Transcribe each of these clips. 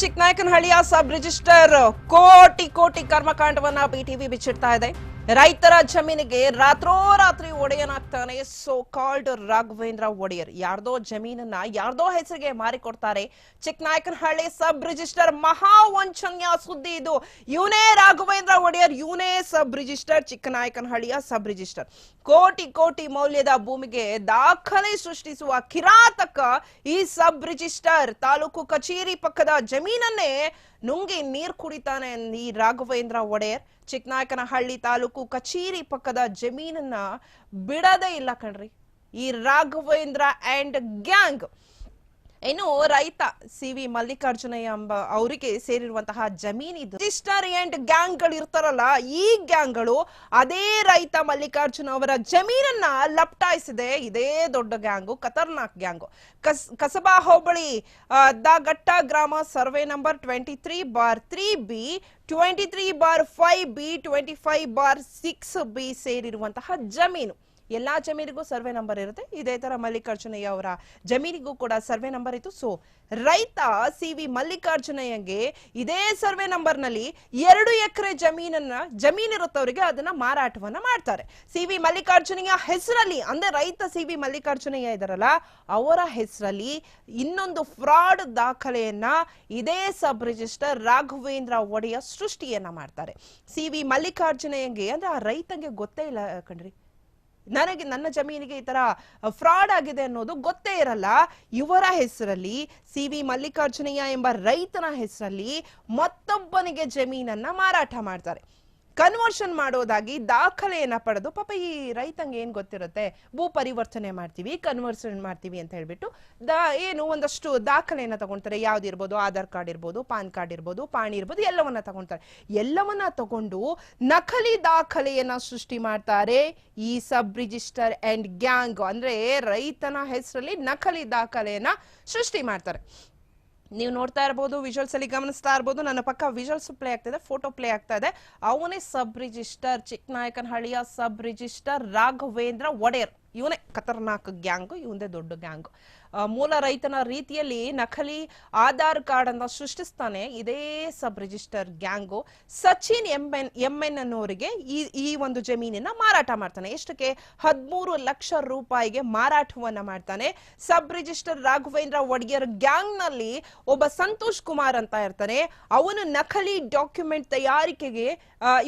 ಚಿಕ್ಕನಾಯಕನಹಳ್ಳಿಯ sub register crore ಕೋಟಿ ಕರ್ಮಕಾಂಡವನ್ನ BTV ಬಿಚ್ಚಿಡ್ತಾ ಇದೆ. ರೈತರ ಜಮೀನಿಗೆ ರಾತ್ರೋರಾತ್ರಿ ಒಡೆಯನಾಗ್ತಾನೆ ಸೋ ಕಾಲ್ಡ್ ರಾಘವೇಂದ್ರ ಒಡೆಯರ್. ಯಾರ್ದೋ ಜಮೀನನ್ನ ಯಾರ್ದೋ ಹೆಸರಿಗೆ ಮಾರಿಕೊಡ್ತಾರೆ. ಚಿಕ್ಕನಾಯಕನಹಳ್ಳಿ ಸಬ್ ರಿಜಿಸ್ಟರ್ ಮಹಾ ವಂಚನ್ಯ ಸುದ್ದಿ ಇದು. ಇವನೇ ರಾಘವೇಂದ್ರ ಒಡೆಯರ್, ಇವನೇ ಸಬ್ ರಿಜಿಸ್ಟರ್ ಚಿಕ್ಕನಾಯಕನಹಳ್ಳಿಯ ಸಬ್ ರಿಜಿಸ್ಟರ್. ಕೋಟಿ ಕೋಟಿ ಮೌಲ್ಯದ ಭೂಮಿಗೆ ದಾಖಲೆ ಸೃಷ್ಟಿಸುವ ಕಿರಾತಕ ಈ ಸಬ್ ರಿಜಿಸ್ಟರ್. ತಾಲೂಕು ಕಚೇರಿ ಪಕ್ಕದ ಜಮೀನನ್ನೇ ನುಂಗಿ ನೀರ್ ಕುಡಿತಾನೆ ಈ ರಾಘವೇಂದ್ರ ಒಡೆಯರ್. ಚಿಕ್ಕನಾಯಕನಹಳ್ಳಿ ತಾಲೂಕು ಕಚೇರಿ ಪಕ್ಕದ ಜಮೀನನ್ನ ಬಿಡದೇ ಇಲ್ಲ ಕಣ್ರಿ. ಈ ರಾಘವೇಂದ್ರ ಅಂಡ್ ಗ್ಯಾಂಗ್ ಇನ್ನು ರೈತ ಸಿ ವಿ ಮಲ್ಲಿಕಾರ್ಜುನಯ್ಯ ಎಂಬ ಅವರಿಗೆ ಸೇರಿರುವಂತಹ ಜಮೀನು ರಿಜಿಸ್ಟರ್ ಅಂಡ್ ಗ್ಯಾಂಗ್ಗಳು ಇರ್ತಾರಲ್ಲ, ಈ ಗ್ಯಾಂಗ್ಗಳು ಅದೇ ರೈತ ಮಲ್ಲಿಕಾರ್ಜುನ ಅವರ ಜಮೀನನ್ನ ಲಪ್ಟಾಯಿಸಿದೆ. ಇದೇ ದೊಡ್ಡ ಗ್ಯಾಂಗು, ಖತರ್ನಾಕ್ ಗ್ಯಾಂಗು. ಕಸ್, ಕಸಬಾ ಹೋಬಳಿ ದಾಗಟ್ಟ ಗ್ರಾಮ survey number twenty three bar three B, twenty three bar five B, twenty five bar six B ಸೇರಿರುವಂತಹ ಜಮೀನು. ಎಲ್ಲಾ ಜಮೀನಿಗೂ ಸರ್ವೆ ನಂಬರ್ ಇರುತ್ತೆ. ಇದೇ ತರ ಮಲ್ಲಿಕಾರ್ಜುನಯ್ಯ ಅವರ ಜಮೀನಿಗೂ ಕೂಡ ಸರ್ವೆ ನಂಬರ್ ಇತ್ತು. ಸೊ ರೈತ ಸಿ ವಿ ಮಲ್ಲಿಕಾರ್ಜುನಯ್ಯಗೆ ಇದೇ ಸರ್ವೆ ನಂಬರ್ನಲ್ಲಿ ಎರಡು ಎಕರೆ ಜಮೀನನ್ನ ಜಮೀನಿರುತ್ತವರಿಗೆ ಅದನ್ನ ಮಾರಾಟವನ್ನ ಮಾಡ್ತಾರೆ. ಸಿ ವಿ ಮಲ್ಲಿಕಾರ್ಜುನಯ್ಯ ಹೆಸರಲ್ಲಿ, ಅಂದ್ರೆ ರೈತ ಸಿ ವಿ ಮಲ್ಲಿಕಾರ್ಜುನಯ್ಯ ಇದಾರಲ್ಲ, ಅವರ ಹೆಸರಲ್ಲಿ ಇನ್ನೊಂದು ಫ್ರಾಡ್ ದಾಖಲೆಯನ್ನ ಇದೇ ಸಬ್ ರಿಜಿಸ್ಟರ್ ರಾಘವೇಂದ್ರ ಒಡೆಯ ಸೃಷ್ಟಿಯನ್ನ ಮಾಡ್ತಾರೆ. ಸಿ ವಿ ಮಲ್ಲಿಕಾರ್ಜುನಯ್ಯಗೆ, ಅಂದ್ರೆ ಆ ರೈತಂಗೆ ಗೊತ್ತೇ ಇಲ್ಲ ಕಣ್ರಿ. ನನಗೆ ನನ್ನ ಜಮೀನಿಗೆ ಈ ತರ ಫ್ರಾಡ್ ಆಗಿದೆ ಅನ್ನೋದು ಗೊತ್ತೇ ಇರಲ್ಲ. ಇವರ ಹೆಸರಲ್ಲಿ, ಸಿ ವಿ ಮಲ್ಲಿಕಾರ್ಜುನಯ್ಯ ಎಂಬ ರೈತನ ಹೆಸರಲ್ಲಿ ಮತ್ತೊಬ್ಬನಿಗೆ ಜಮೀನನ್ನ ಮಾರಾಟ ಮಾಡ್ತಾರೆ. ಕನ್ವರ್ಷನ್ ಮಾಡೋದಾಗಿ ದಾಖಲೆಯನ್ನ ಪಡೆದು, ಪಾಪ ಈ ರೈತಂಗೆ ಏನ್ ಗೊತ್ತಿರುತ್ತೆ? ಭೂ ಪರಿವರ್ತನೆ ಮಾಡ್ತೀವಿ ಕನ್ವರ್ಷನ್ ಮಾಡ್ತೀವಿ ಅಂತ ಹೇಳ್ಬಿಟ್ಟು ದ, ಏನು ಒಂದಷ್ಟು ದಾಖಲೆಯನ್ನ ತಗೊಳ್ತಾರೆ ಯಾವ್ದಿರ್ಬೋದು ಆಧಾರ್ ಕಾರ್ಡ್ ಇರ್ಬೋದು, ಪಾನ್ ಕಾರ್ಡ್ ಇರ್ಬೋದು, ಪಾಣಿ ಇರ್ಬೋದು, ಎಲ್ಲವನ್ನ ತಗೊಳ್ತಾರೆ ಎಲ್ಲವನ್ನ ತಗೊಂಡು ನಕಲಿ ದಾಖಲೆಯನ್ನ ಸೃಷ್ಟಿ ಮಾಡ್ತಾರೆ ಈ ಸಬ್ ರಿಜಿಸ್ಟರ್ ಅಂಡ್ ಗ್ಯಾಂಗ್. ಅಂದ್ರೆ ರೈತನ ಹೆಸರಲ್ಲಿ ನಕಲಿ ದಾಖಲೆಯನ್ನ ಸೃಷ್ಟಿ ಮಾಡ್ತಾರೆ. ನೀವು ನೋಡ್ತಾ ಇರ್ಬೋದು ವಿಜುವಲ್ಸ್ ಅಲ್ಲಿ ಗಮನಿಸ್ತಾ ಇರ್ಬೋದು. ನನ್ನ ಪಕ್ಕ ವಿಜುವಲ್ಸ್ ಪ್ಲೇ ಇದೆ ಫೋಟೋ ಪ್ಲೇ ಆಗ್ತಾ ಇದೆ. ಅವನೇ ಸಬ್ ರಿಜಿಸ್ಟರ್ ಚಿಕ್ಕನಾಯಕನಹಳ್ಳಿಯ ಸಬ್ ರಿಜಿಸ್ಟರ್ ರಾಘವೇಂದ್ರ ಒಡೆಯರ್. ಇವನೇ ಖತರ್ನಾಕ್ ಗ್ಯಾಂಗ್ ಇವಂದೇ ದೊಡ್ಡ ಗ್ಯಾಂಗ್. ಮೂಲ ರೈತನ ರೀತಿಯಲ್ಲಿ ನಕಲಿ ಆಧಾರ್ ಕಾರ್ಡ್ ಅನ್ನ ಸೃಷ್ಟಿಸ್ತಾನೆ ಇದೇ sub register gang. Sachin M N ಅನ್ನೋರಿಗೆ ಈ ಈ ಒಂದು ಜಮೀನಿನ ಮಾರಾಟ ಮಾಡ್ತಾನೆ. ಎಷ್ಟಕ್ಕೆ? ಹದಿಮೂರು ಲಕ್ಷ ರೂಪಾಯಿಗೆ ಮಾರಾಟವನ್ನ ಮಾಡ್ತಾನೆ. ಸಬ್ ರಿಜಿಸ್ಟರ್ ರಾಘವೇಂದ್ರ ಒಡೆಯರ್ ಗ್ಯಾಂಗ್ನಲ್ಲಿ ಒಬ್ಬ ಸಂತೋಷ್ ಕುಮಾರ್ ಅಂತ ಇರ್ತಾನೆ. ಅವನು ನಕಲಿ ಡಾಕ್ಯುಮೆಂಟ್ ತಯಾರಿಕೆಗೆ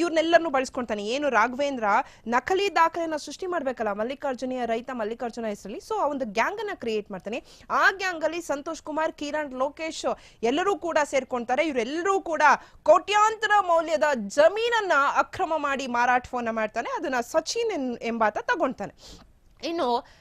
ಇವ್ರನ್ನೆಲ್ಲರನ್ನು ಬಳಸ್ಕೊಂತಾನೆ ಏನು ರಾಘವೇಂದ್ರ, ನಕಲಿ ದಾಖಲೆಯನ್ನ ಸೃಷ್ಟಿ ಮಾಡ್ಬೇಕಲ್ಲ ಮಲ್ಲಿಕಾರ್ಜುನಿಯ ರೈತ ಮಲ್ಲಿಕಾರ್ಜುನ ಹೆಸರಲ್ಲಿ. ಸೊ ಒಂದು ಗ್ಯಾಂಗ್ ಅನ್ನ ಕ್ರಿಯೇಟ್ ಮಾಡ್ತಾನೆ. ಆ ಗ್ಯಾಂಗ್ ಅಲ್ಲಿ ಸಂತೋಷ್ ಕುಮಾರ್, ಕಿರಣ್, ಲೋಕೇಶ್ ಎಲ್ಲರೂ ಕೂಡ ಸೇರ್ಕೊಂತಾರೆ. ಇವರೆಲ್ಲರೂ ಕೂಡ ಕೋಟ್ಯಾಂತರ ಮೌಲ್ಯದ ಜಮೀನನ್ನ ಅಕ್ರಮ ಮಾಡಿ ಮಾರಾಟವನ್ನ ಮಾಡ್ತಾನೆ. ಅದನ್ನ ಸಚಿನ್ ಎಂಬಾತ ತಗೊಂತಾನೆ. ಇನ್ನು